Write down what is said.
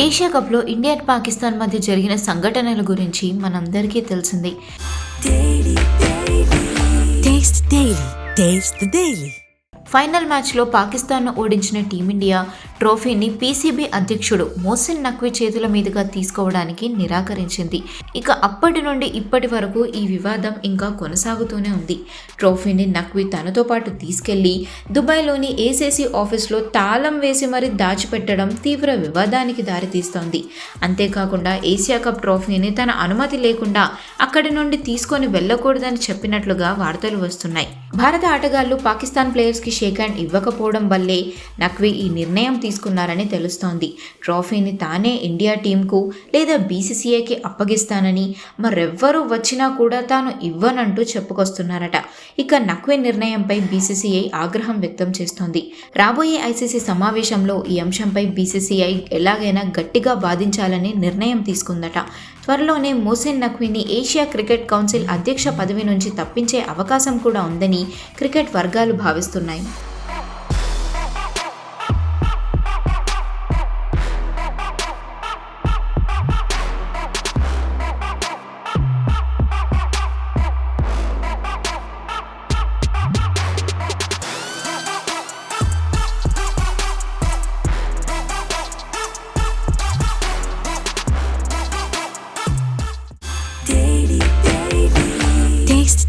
Asia కప్లో India and Pakistan మధ్య జరిగిన సంఘటనల గురించి మనందరికీ తెలిసిందే. ఫైనల్ మ్యాచ్లో పాకిస్తాన్ను ఓడించిన టీమిండియా ట్రోఫీని పీసీబీ అధ్యక్షుడు మోసిన్ నక్వీ చేతుల మీదుగా తీసుకోవడానికి నిరాకరించింది. ఇక అప్పటి నుండి ఇప్పటి వరకు ఈ వివాదం ఇంకా కొనసాగుతూనే ఉంది. ట్రోఫీని నక్వీ తనతో పాటు తీసుకెళ్ళి దుబాయ్లోని ఏసీసీ ఆఫీస్లో తాళం వేసి మరీ దాచిపెట్టడం తీవ్ర వివాదానికి దారితీస్తోంది. అంతేకాకుండా ఏసియా కప్ ట్రోఫీని తన అనుమతి లేకుండా అక్కడి నుండి తీసుకొని వెళ్ళకూడదని చెప్పినట్లుగా వార్తలు వస్తున్నాయి. భారత ఆటగాళ్ళు పాకిస్తాన్ ప్లేయర్స్కి షేక్ హ్యాండ్ ఇవ్వకపోవడం వల్లే నక్వీ ఈ నిర్ణయం తీసుకున్నారని తెలుస్తోంది. ట్రోఫీని తానే ఇండియా టీంకు లేదా బీసీసీఐకి అప్పగిస్తానని మరెవ్వరూ వచ్చినా కూడా తాను ఇవ్వనంటూ చెప్పుకొస్తున్నారట. ఇక నక్వే నిర్ణయంపై బీసీసీఐ ఆగ్రహం వ్యక్తం చేస్తోంది. రాబోయే ఐసీసీ సమావేశంలో ఈ అంశంపై బీసీసీఐ ఎలాగైనా గట్టిగా వాదించాలని నిర్ణయం తీసుకుందట. త్వరలోనే మోసిన్ నఖ్వీని ఏషియా క్రికెట్ కౌన్సిల్ అధ్యక్ష పదవి నుంచి తప్పించే అవకాశం కూడా ఉందని క్రికెట్ వర్గాలు భావిస్తున్నాయి.